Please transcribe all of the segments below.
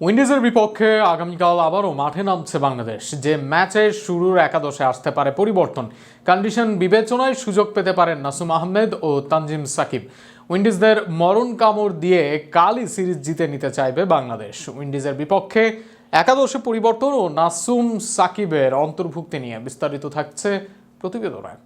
উইন্ডিজের বিপক্ষে আগামীকাল আবারও মাঠে নামছে বাংলাদেশ। যে ম্যাচের শুরুর একাদশে আসতে পারে পরিবর্তন, কন্ডিশন বিবেচনায় সুযোগ পেতে পারেন নাসুম আহমেদ ও তানজিম সাকিব। উইন্ডিজদের মরণ কামড় দিয়ে কালই সিরিজ জিতে নিতে চাইবে বাংলাদেশ। উইন্ডিজের বিপক্ষে একাদশে পরিবর্তন ও নাসুম সাকিবের অন্তর্ভুক্তি নিয়ে বিস্তারিত থাকছে প্রতিবেদনায়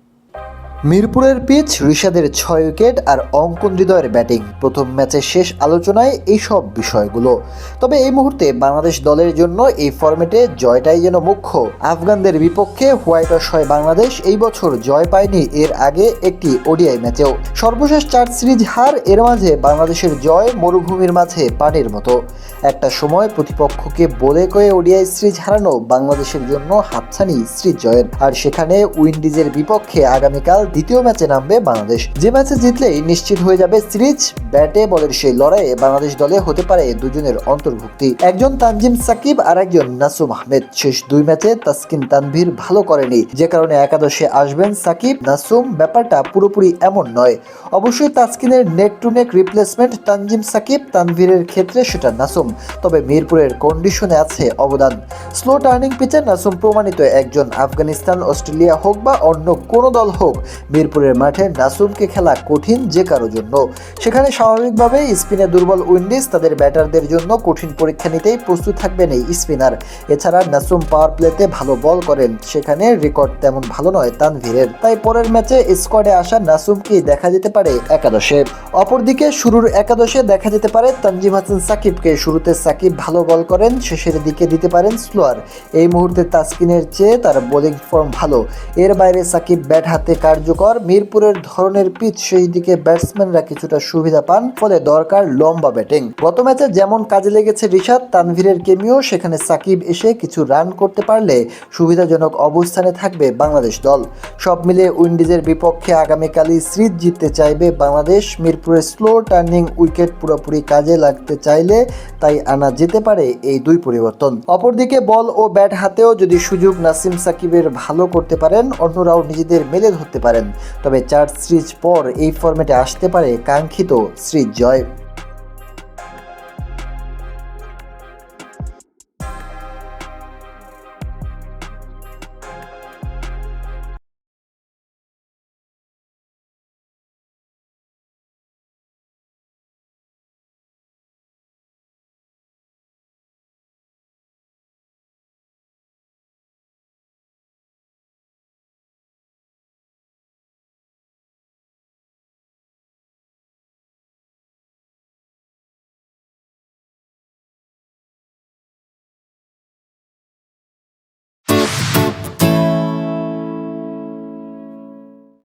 মিরপুরের পিচ ঋষাদের ছয় উইকেট আর অঙ্কন হৃদয়ের ব্যাটিং। প্রথম ম্যাচের শেষ আলোচনায় এইসব বিষয়গুলো। তবে এই মুহূর্তে বাংলাদেশ দলের জন্য এই ফরম্যাটে জয়টাই যেন মুখ্য। আফগানদের বিপক্ষে হোয়াইট হয় বাংলাদেশ। এই বছর জয় পায়নি, এর আগে একটি ওডিআই ম্যাচেও। সর্বশেষ চার সিরিজ হার, এর মাঝে বাংলাদেশের জয় মরুভূমির মাঝে পানির মতো। একটা সময় প্রতিপক্ষকে বলে কয়ে ওডিআই সিরিজ হারানো বাংলাদেশের জন্য হাতছানি সিরিজ জয়ের। আর সেখানে উইন্ডিজের বিপক্ষে আগামীকাল দ্বিতীয় ম্যাচে নামবে বাংলাদেশ। যে ম্যাচে জিতলেই নিশ্চিত হয়ে যাবে সিরিজ, ব্যাটে বলের সেই লড়াইয়ে বাংলাদেশ দলে হতে পারে দুজনের অন্তর্ভুক্তি। একজন তানজিম সাকিব আর একজন নাসুম আহমেদ। শেষ দুই ম্যাচে তাসকিন তানভীর ভালো করেনি। যে কারণে একাদশে আসবেন সাকিব, নাসুম। ব্যাপারটা পুরোপুরি এমন নয়। অবশ্যই তাসকিনের neck to neck replacement Tanzim Sakib, তানভীরের ক্ষেত্রে সেটা নাসুম। তবে মিরপুরের কন্ডিশনে আছে অবদান। স্লো টার্নিং পিচে নাসুম প্রমাণিত একজন আফগানিস্তান, অস্ট্রেলিয়া হোক বা অন্য কোনো দল হোক মিরপুরের মাঠে নাসুমকে খেলা কঠিন যে কারও জন্য। সেখানে স্বাভাবিকভাবে স্পিনে দুর্বল উইন্ডিজ তাদের ব্যাটারদের জন্য কঠিন পরীক্ষা নিতেই প্রস্তুত থাকবেন এই স্পিনার। এছাড়া নাসুম পাওয়ার প্লেতে ভালো বল করেন, সেখানে রেকর্ড তেমন ভালো নয় তানভীরের। তাই পরের ম্যাচে স্কোয়াডে আসা নাসুমকে দেখা যেতে পারে একাদশে। অপরদিকে শুরুর একাদশে দেখা যেতে পারে তানজিম হাসান সাকিবকে। শুরুতে সাকিব ভালো বল করেন, শেষের দিকে দিতে পারেন স্লোয়ার। এই মুহূর্তে তাসকিনের চেয়ে তার বোলিং ফর্ম ভালো। এর বাইরে সাকিব ব্যাট হাতে কার্যকর। মিরপুরের ধরনের পিচ সেই দিকে ব্যাটসম্যানরা কিছুটা সুবিধা পান, ফলে দরকার লম্বা ব্যাটিং। গত ম্যাচে যেমন কাজে লেগেছে রিশাদ, তানভীরের কেমিও, সেখানে সাকিব এসে কিছু রান করতে পারলে সুবিধাজনক অবস্থানে থাকবে বাংলাদেশ দল। সব মিলে উইন্ডিজের বিপক্ষে আগামীকালই সিরিজ জিততে চাইবে বাংলাদেশ। মিরপুরের স্লো টার্নিং উইকেট পুরোপুরি কাজে লাগতে চাইলে তাই আনা যেতে পারে এই দুই পরিবর্তন। অপরদিকে বল ও ব্যাট হাতেও যদি সুযোগ নাসিম সাকিবের ভালো করতে পারেন, অন্যরাও নিজেদের মেলে ধরতে পারেন তবে চার সিরিজ পর এই ফরম্যাটে আসতে পারে কাঙ্ক্ষিত শ্রী জয়